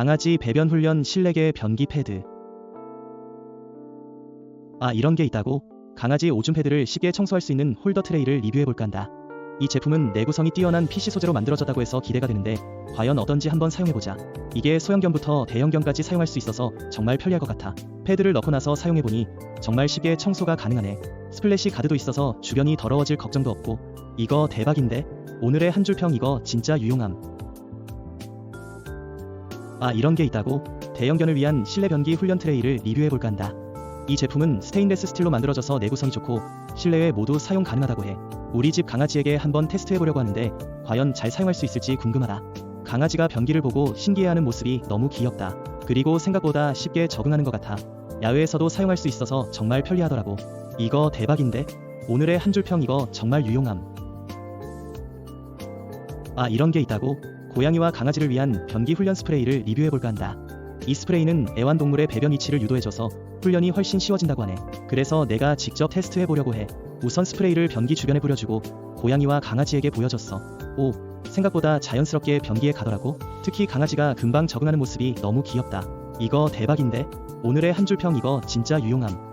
강아지 배변 훈련 실내계 변기 패드. 아, 이런 게 있다고? 강아지 오줌 패드를 쉽게 청소할 수 있는 홀더 트레이를 리뷰해볼까 한다. 이 제품은 내구성이 뛰어난 PC 소재로 만들어졌다고 해서 기대가 되는데 과연 어떤지 한번 사용해보자. 이게 소형견부터 대형견까지 사용할 수 있어서 정말 편리할 것 같아. 패드를 넣고 나서 사용해보니 정말 쉽게 청소가 가능하네. 스플래시 가드도 있어서 주변이 더러워질 걱정도 없고 이거 대박인데? 오늘의 한 줄 평 이거 진짜 유용함. 아 이런 게 있다고? 대형견을 위한 실내 변기 훈련 트레이를 리뷰해볼까 한다. 이 제품은 스테인레스 스틸로 만들어져서 내구성이 좋고 실내에 모두 사용 가능하다고 해. 우리 집 강아지에게 한번 테스트해보려고 하는데 과연 잘 사용할 수 있을지 궁금하다. 강아지가 변기를 보고 신기해하는 모습이 너무 귀엽다. 그리고 생각보다 쉽게 적응하는 것 같아. 야외에서도 사용할 수 있어서 정말 편리하더라고. 이거 대박인데? 오늘의 한 줄 평 이거 정말 유용함. 아 이런 게 있다고? 고양이와 강아지를 위한 변기 훈련 스프레이를 리뷰해볼까 한다. 이 스프레이는 애완동물의 배변 위치를 유도해줘서 훈련이 훨씬 쉬워진다고 하네. 그래서 내가 직접 테스트해보려고 해. 우선 스프레이를 변기 주변에 뿌려주고 고양이와 강아지에게 보여줬어. 오, 생각보다 자연스럽게 변기에 가더라고. 특히 강아지가 금방 적응하는 모습이 너무 귀엽다. 이거 대박인데? 오늘의 한 줄 평 이거 진짜 유용함.